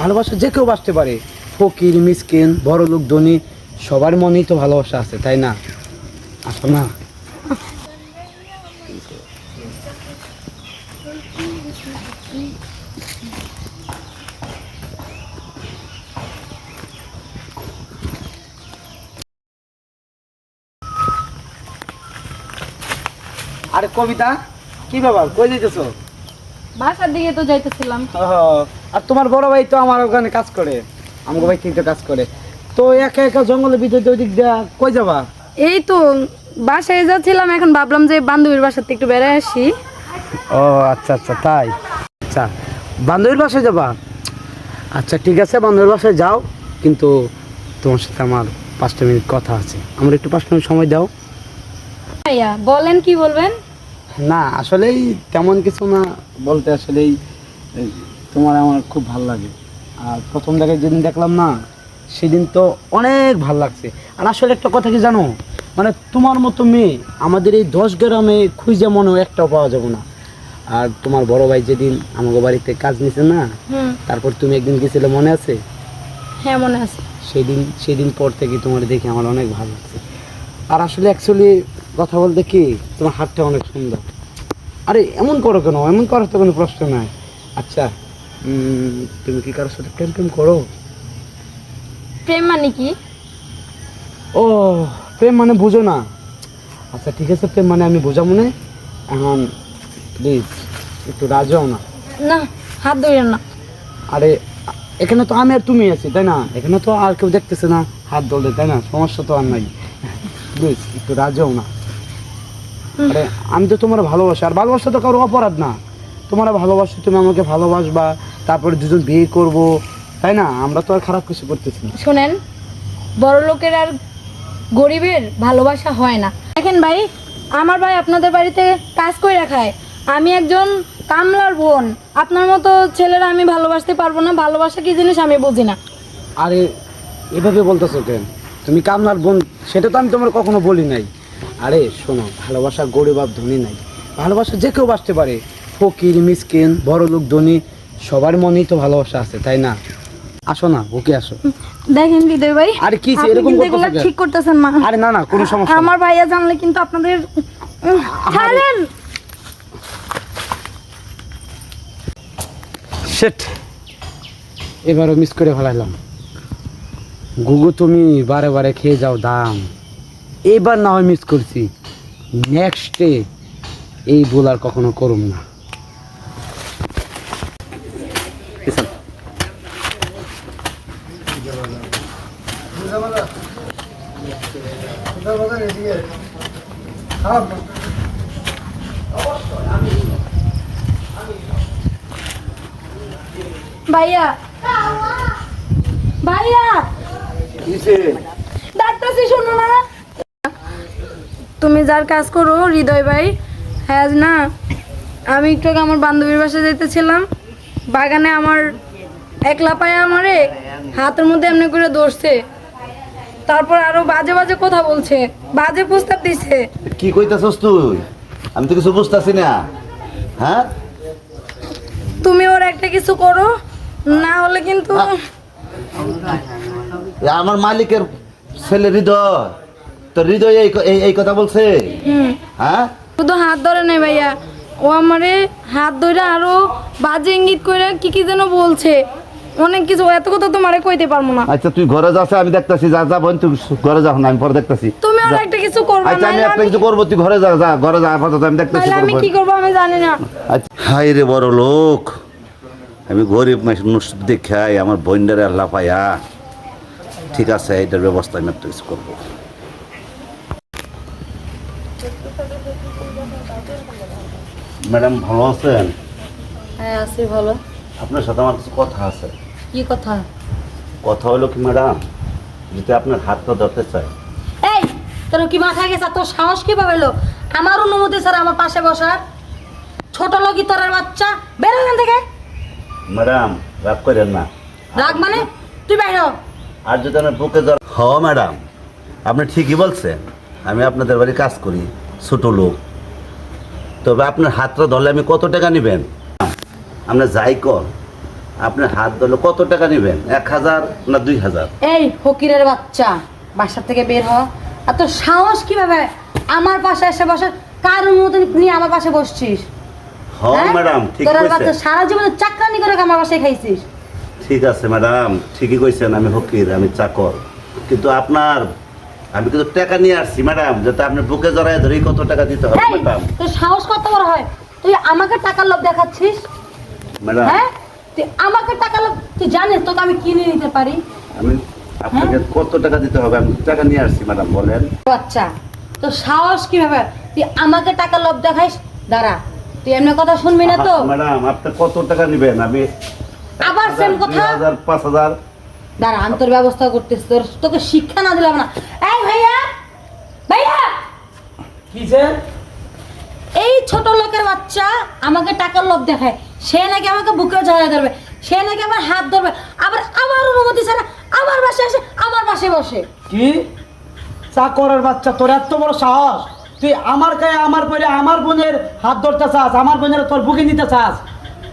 ভালোবাসা যে কেউ বাঁচতে পারে। ফকির, মিসকিন, বড় লোক, ধনী, সবার মনেই তো ভালোবাসা আছে, তাই না? আসো না। আরে কবিতা, কি ব্যাপার? কই যাইতেছো? বাসার দিকে তো যাইতেছিলাম। আর তোমার বড় ভাই তো আমার ওখানে কাজ করে। আমাকে ভাই ঠিক কাজ করে। তো একা একা জঙ্গলের ভিতরে ওই দিক দিয়া কই যাবা? এই তো বাসায় যাচ্ছিলাম এখন ভাবলাম যে বান্ধবীর বাসাতে একটু বেড়ায় আসি। ও আচ্ছা আচ্ছা তাই। আচ্ছা বান্ধবীর বাসায় যাবা? আচ্ছা ঠিক আছে বান্ধবীর বাসায় যাও কিন্তু তোমার সাথে আমার পাঁচটা মিনিট কথা আছে। আমার একটু পাঁচটা মিনিট সময় দাও। ভাইয়া বলেন কি বলবেন? না আসলেই তেমন কিছু না বলতে আসলেই তোমার আমার খুব ভালো লাগে। আর প্রথম দেখায় যেদিন দেখলাম না সেদিন তো অনেক ভালো লাগছে। আর আসলে একটা কথা কি জানো? মানে তোমার মতো মেয়ে আমাদের এই দশ গ্রামে খুঁজে মনে একটাও পাওয়া যাবে না। আর তোমার বড় ভাই যেদিন আমাকে বাড়িতে কাজ নিছে না তারপর তুমি একদিন গেছিলে মনে আছে? হ্যাঁ মনে আছে। সেদিন সেদিন পর থেকে তোমার দেখে আমার অনেক ভালো লাগছে। আর আসলে অ্যাকচুয়ালি কথা বলতে কি? তোমার হাতটা অনেক সুন্দর। আরে এমন করো কেন? এমন করার তো কোনো প্রশ্ন নাই। আচ্ছা তুমি কি কারোর সাথে প্রেম প্রেম করো? প্রেম মানে কি? ও প্রেম মানে বুঝো না। আচ্ছা ঠিক আছে প্রেম মানে আমি বোঝা মনে? এখন প্লিজ একটু রাজাও না। না হাত ধরেন না। আরে এখানে তো আমি আর তুমি আছি তাই না? এখানে তো আর কেউ দেখতেছে না হাত ধরলে তাই না? সমস্যা তো আর নাই। প্লিজ একটু রাজাও না। আরে আমি তো তোমার ভালোবাসি আর ভালোবাসা তো কারও অপরাধ না। তোমার ভালোবাসো তুমি আমাকে ভালোবাসবা তারপরে দুজন বিয়ে করব তাই না? আমরা তো আর খারাপ কিছু করতেছি না। শোনেন বড় লোকের আর গরিবের ভালোবাসা হয় না। দেখেন ভাই আমার ভাই আপনাদের বাড়িতে কাজ করে রাখায় আমি একজন কামলার বোন। আপনার মতো ছেলেরা আমি ভালোবাসতে পারব না ভালোবাসা কি জিনিস আমি বুঝি না। আরে এভাবে বলতেছো কেন? তুমি কামলার বোন সেটা তো আমি তোমার কখনো বলি নাই। আরে শোনো ভালোবাসা গরিব আর ধনী নাই। ভালোবাসা যে কেউ বাঁচতে পারে। ফকির মিসকিন বড় লোক ধনী সবার মনেই তো ভালোবাসা আছে তাই না? আসো না ওকে আসো। দেখেন হৃদয় ভাই আরে কি এরকম ঠিক করতেছেন মা আরে না না কোনো সমস্যা আমার ভাইয়া জানলে কিন্তু আপনাদের ছাড়েন। সেট এবারও মিস করে ফেলাইলাম। গুগু তুমি বারে বারে খেয়ে যাও দাম। এইবার না হয় মিস করছি। নেক্সটে এই ভুল আর কখনো করুম না। ভাইয়া। ভাইয়া। ডাক্তারছি শোনো না। তুমি যার কাজ করো হৃদয় ভাই। হ্যাঁ না আমি একটু আমার বান্ধবীর বাসায় যেতেছিলাম। বাগানে আমার একলা পায়ে আমারে হাতের মধ্যে এমনি করে ধরছে। তারপর আরও বাজে বাজে কথা বলছে বাজে প্রস্তাব দিছে। কি কইতাছস তুই? আমি তো কিছু বুঝতাছি না। হ্যাঁ? তুমি ওর একটা কিছু করো না হলে কিন্তু আমার মালিকের ছেলে হৃদয়। তো হৃদয় এই এই কথা বলছে? হ্যাঁ? শুধু হাত ধরে নেই ভাইয়া। ও আমারে হাত ধরে আরও বাজে ইঙ্গিত করে কি কি যেন বলছে। অনেক কিছু এত কথা তোমারে কইতে পারব না। আচ্ছা তুই ঘরে যাচ্ছে আমি দেখতাছি যা যা বোন তুই ঘরে যাও না আমি পরে দেখতাছি। তুমি আর একটা কিছু করবে আচ্ছা আমি একটা কিছু করব তুই ঘরে যা যা ঘরে যা আপাতত আমি দেখতাছি আমি কি করব আমি জানি না। আচ্ছা। হাই রে বড় লোক আমি গরিব মানুষ দেখাই আমার বন্ডারে আল্লাহ পায়া। ঠিক আছে এটার ব্যবস্থা আমি একটা কিছু করব। ম্যাডাম ভালো আছেন? হ্যাঁ আছি ভালো। আপনার সাথে আমার কিছু কথা আছে। কি কথা? কথা হলো কি ম্যাডাম? যদি আপনার হাতটা ধরতে চাই এই তোর কি মাথা গেছে? তোর সাহস কি পাবেলো আমার অনুমতি স্যার আমার পাশে বসার? ছোট লগি তোর বাচ্চা? বেরো এখান থেকে। ম্যাডাম রাগ করেন না। রাগ মানে? তুই বাইর হ। আর যদি আমার বুকে জ্বর হ ম্যাডাম। আপনি ঠিকই বলছেন। আমি আপনাদের বাড়ি কাজ করি ছোট লোক। তবে আপনার হাতটা ধরলে আমি কত টাকা নেবেন? আপনার যাই কর আপনার হাত ধরলে কত টাকা নেবেন? এক হাজার না দুই হাজার? এই ফকিরের বাচ্চা বাসা থেকে বের হ। আর তোর সাহস কীভাবে? আমার পাশে এসে বসে কার মতো নিয়ে আমার পাশে বসছিস? হ্যাঁ? ম্যাডাম ঠিক কইছেন সারা জীবনে চাকরানি করে আমার বাসায় খাইছিস? ঠিক আছে ম্যাডাম ঠিকই কইছেন আমি আমি চাকর। কিন্তু আপনার আমি কিন্তু টাকা নিয়ে আসছি ম্যাডাম যাতে আপনি বুকে জড়ায় ধরে কত টাকা দিতে হবে ম্যাডাম। তোর সাহস কত বড় হয়? তুই আমাকে টাকার লোভ দেখাচ্ছিস? ম্যাডাম। হ্যাঁ? তুই আমাকে টাকা লোভ তুই জানিস তোকে আমি কিনে নিতে পারি? আমি আপনাকে কত টাকা দিতে হবে আমি টাকা নিয়ে আসছি ম্যাডাম বলেন। বাচ্চা তোর সাহস কীভাবে? তুই আমাকে টাকা লোভ দেখাইস? দাঁড়া তুই এমনি কথা শুনবি না তো? ম্যাডাম আপনি কত টাকা নেবেন? আমি আবার হাজার, কথা? দুই হাজার পাঁচ হাজার। দাঁড়া আমি তোর ব্যবস্থা করতেছি তোর তোকে শিক্ষা না দিলাম না। কিসে? এই ছোট লোকের বাচ্চা আমাকে টাকার লোভ দেখায়। সে নাকি আমাকে বুকে জড়ায় ধরবে। সে নাকি আমার হাত ধরবে। আবার আমার অনুমতি ছাড়া আমার বাসায় আসে আমার পাশে বসে। কি? চাকরের বাচ্চা তোর এত বড় সাহস? তুই আমার গায়ে আমার পরে আমার বোনের হাত ধরতে চাস আমার বোনের তোর বুকে নিতে চাস?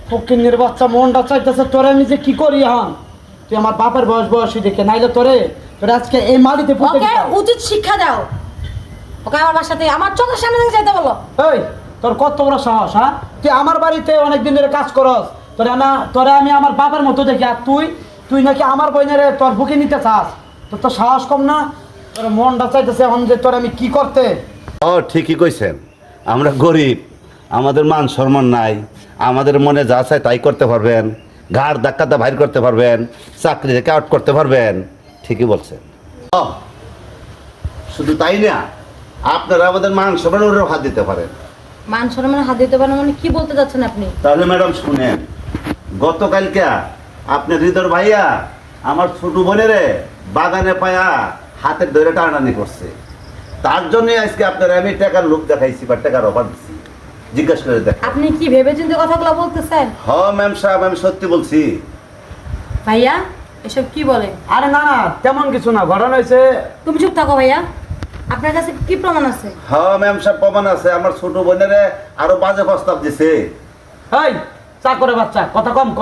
ফকিনের বাচ্চা মনটা চাইতেছে তোরে আমি যে কি করি এখন? তুই আমার বাপের বয়স বয়সী দেখে নাইলে তোরে তোরে আজকে এই মাটিতে পুঁতে ওকে উচিত শিক্ষা দাও। ওকে আমার বাসাতে আমার চোখের সামনে থেকে যাইতে বলো। এই তোর কত বড় সাহস হ্যাঁ? তুই আমার বাড়িতে অনেক দিন ধরে কাজ করস। তোরে না তোরে আমি আমার বাবার মতো দেখি আর তুই তুই নাকি আমার বোনের তোর বুকে নিতে চাস। তোর তো সাহস কম না? তোর মনটা চাইতেছে এখন যে তোর আমি কি করতে? ও ঠিকই কইছেন। আমরা গরিব আমাদের মান সম্মান নাই আমাদের মনে যা চায় তাই করতে পারবেন। ঘাড় ধাক্কাতে বাইর করতে পারবেন চাকরি থেকে আউট করতে পারবেন। ঠিকই বলছেন। ও, শুধু তাই না? আপনারা আমাদের মান সম্মানের হাত দিতে পারেন। মান সম্মানে হাত দিতে পারেন মানে কি বলতে যাচ্ছেন আপনি? তাহলে ম্যাডাম শুনেন গতকালকে আপনি হৃদর ভাইয়া আমার ছোট বোনেরে বাগানে পায়া হাতের ধরে টানানি করছে। তার জন্যই আজকে আপনার আমি টাকার লোক দেখাইছি বা টাকার অফার দিচ্ছি জিজ্ঞাসা করে দেখ আপনি কি ভেবে চিন্তে কথাগুলো বলতেছেন? হ ম্যাম সাহেব আমি সত্যি বলছি। ভাইয়া এসব কি বলে? আরে না না তেমন কিছু না ঘটনা হয়েছে তুমি চুপ থাকো ভাইয়া। আপনার কাছে কি প্রমাণ আছে? হ ম্যাম সাহেব প্রমাণ আছে। আমার ছোট বোনেরে আরও বাজে প্রস্তাব দিছে। এই চাকরে বাচ্চা কথা কম ক।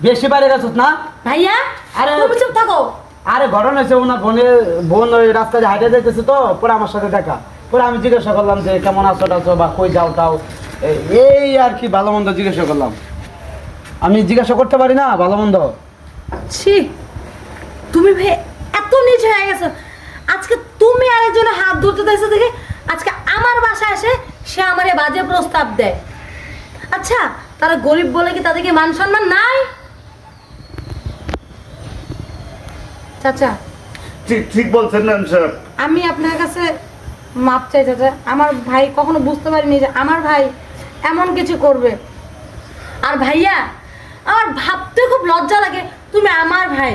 বেশি বাইরে গেছিস না? ভাইয়া আরে- তুমি চুপ থাকো। আরে ঘটনা হয়েছে ওনার বোনের বোন ওই রাস্তায় হাইটে যাইতেছে তো পরে আমার সাথে দেখা। পরে আমি জিজ্ঞাসা করলাম যে কেমন আছো টাছো বা কই যাও টাও এই- এই আর কি ভালো মন্দ জিজ্ঞাসা করলাম। আমি জিজ্ঞাসা করতে পারি না ভালো মন্দ? ছি তুমি ভাই এত নিচ হয়ে গেছো। আজকে তুমি আরেকজনের হাত ধরতে চাইছো দেখে আজকে আমার বাসায় এসে সে আমারে বাজে প্রস্তাব দেয়। আচ্ছা তারা গরিব বলে কি তাদেরকে মান সম্মান নাই? চাচা। ঠিক ঠিক বলছেন ম্যাম সাহেব আমি আপনার কাছে মাপ চাই চাচা। আমার ভাই কখনো বুঝতে পারিনি যে আমার ভাই এমন কিছু করবে। আর ভাইয়া আমার ভাবতে খুব লজ্জা লাগে তুমি আমার ভাই।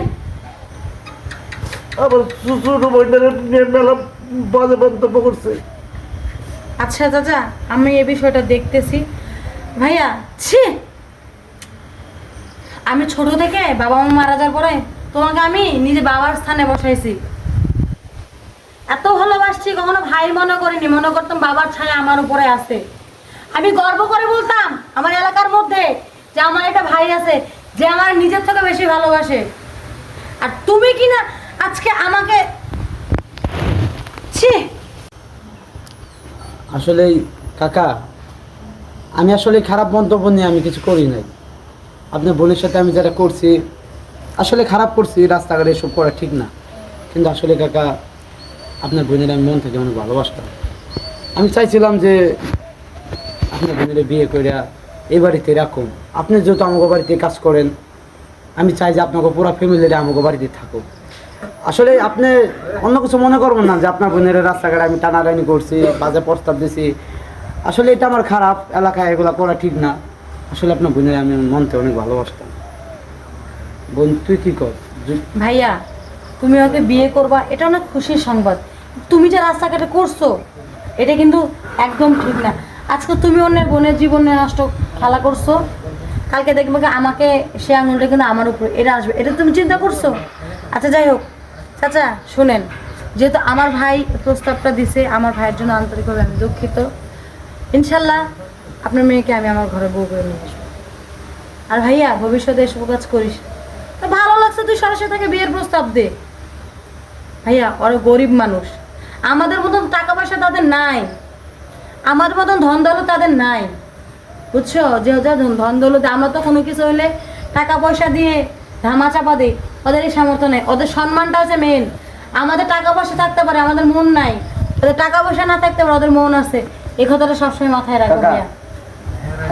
আবার ছোট নিয়ে মেলা বাজে মন্তব্য করছে। আচ্ছা চাচা আমি এই বিষয়টা দেখতেছি। ভাইয়া, ছি! আমি ছোট থেকে বাবা মা মারা যাওয়ার পরে তোমাকে আমি নিজে বাবার স্থানে বসাইছি। এত ভালোবাসছি, কখনো ভাই মনে করিনি, মনে করতাম বাবার ছায়া আমার উপরে আছে। আমি গর্ব করে বলতাম আমার এলাকার মধ্যে যে আমার একটা ভাই আছে, যে আমার নিজের থেকে বেশি ভালোবাসে। আর তুমি কি না আজকে আমাকে ছি। আসলে কাকা, আমি আসলে খারাপ মন্তব্য নিয়ে আমি কিছু করি নাই। আপনার বোনের সাথে আমি যেটা করছি, আসলে খারাপ করছি, রাস্তাঘাটে এসব করা ঠিক না। কিন্তু আসলে কাকা, আপনার বোনের আমি মন থেকে অনেক ভালোবাসতাম। আমি চাইছিলাম যে আপনার বোনের বিয়ে করে এই বাড়িতে রাখুন। আপনি যেহেতু আমাকে বাড়িতে কাজ করেন, আমি চাই যে আপনাকে পুরো ফ্যামিলিটা আমাকে বাড়িতে থাকুক। আসলে আপনি অন্য কিছু মনে করবেন না যে আপনার বোনের রাস্তাঘাটে আমি টানাটানি করছি, বাজে প্রস্তাব দিছি। আসলে এটা আমার খারাপ, এলাকায় এগুলো করা ঠিক না। আসলে আপনার বোনের আমি মন থেকে অনেক ভালোবাসতাম। বোন, তুই কি কর? ভাইয়া, তুমি ওকে বিয়ে করবা, এটা অনেক খুশির সংবাদ। তুমি যে রাস্তাঘাটে করছ, এটা কিন্তু একদম ঠিক না। আজকে তুমি অন্যের বোনের জীবনে নষ্ট খেলা করছ। কালকে দেখবে আমাকে সে আঙুলটা কিন্তু আমার উপরে, এটা আসবে। এটা তুমি চিন্তা করছ? আচ্ছা যাই হোক। চাচা, শুনেন, যেহেতু আমার ভাই প্রস্তাবটা দিছে, আমার ভাইয়ের জন্য আন্তরিকভাবে আমি দুঃখিত। ইনশাল্লাহ আপনার মেয়েকে আমি আমার ঘরে বউ করে নিয়ে আসব। আর ভাইয়া, ভবিষ্যতে এসব কাজ করিস। তা ভালো লাগছে তুই সরাসরি তাকে বিয়ের প্রস্তাব দে। ভাইয়া, ওরা গরিব মানুষ। আমাদের মতন টাকা পয়সা তাদের নাই। আমাদের মতন ধন দৌলত তাদের নাই। বুঝছ? যে ধন- ধন দৌলত আমরা তো কোনো কিছু হলে টাকা পয়সা দিয়ে ধামা চাপা দিই। ওদের এই সামর্থ্য নেই। ওদের সম্মানটা হচ্ছে মেন আমাদের টাকা পয়সা থাকতে পারে আমাদের মন নাই। ওদের টাকা পয়সা না থাকতে পারে ওদের মন আছে। এই কথাটা সবসময় মাথায় রাখো কাকা।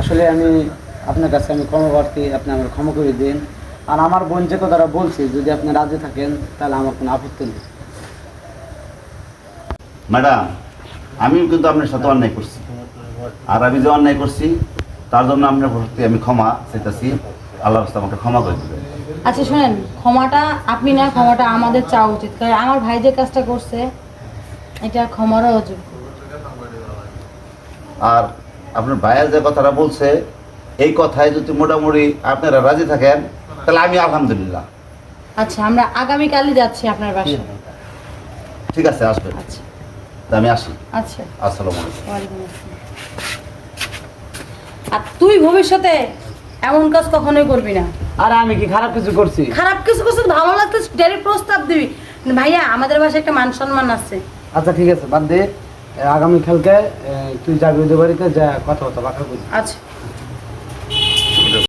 আসলে আমি আপনার কাছে আমি ক্ষমা প্রার্থী আপনি আমার ক্ষমা করে দিন। আর আমার বোন যে কথাটা বলছে যদি আপনি রাজি থাকেন তাহলে আমার কোনো আপত্তি নেই। ম্যাডাম আমিও কিন্তু আপনার সাথে অন্যায় করছি। আর আমি যে অন্যায় করছি তার জন্য আপনার প্রতি আমি ক্ষমা চাইতেছি। আল্লাহ আমাকে ক্ষমা করে দেবে আচ্ছা শুনেন ক্ষমাটা আপনি না ক্ষমাটা আমাদের চাওয়া উচিত। কারণ আমার ভাই যে কাজটা করছে এটা ক্ষমারও অযোগ্য। আর আপনার ভাইয়ের যে কথাটা বলছে এই কথায় যদি মোটামুটি আপনারা রাজি থাকেন তাহলে আমি আলহামদুলিল্লাহ। আচ্ছা আমরা আগামীকালই যাচ্ছি আপনার বাসায়। ঠিক আছে আসবেন আচ্ছা। আমি আসি। আচ্ছা। আসসালামু আলাইকুম। আর তুই ভবিষ্যতে এমন কাজ কখনোই করবি না। আর আমি কি খারাপ কিছু করছি? খারাপ কিছু করছিস ভালো লাগতে ডাইরেক্ট প্রস্তাব দিবি। ভাইয়া আমাদের বাসায় একটা মান সম্মান আছে। আচ্ছা ঠিক আছে বাদ দে। আগামীকালকে তুই যাবি ওদের বাড়িতে যা কথা কথা বাঁকা করি আচ্ছা।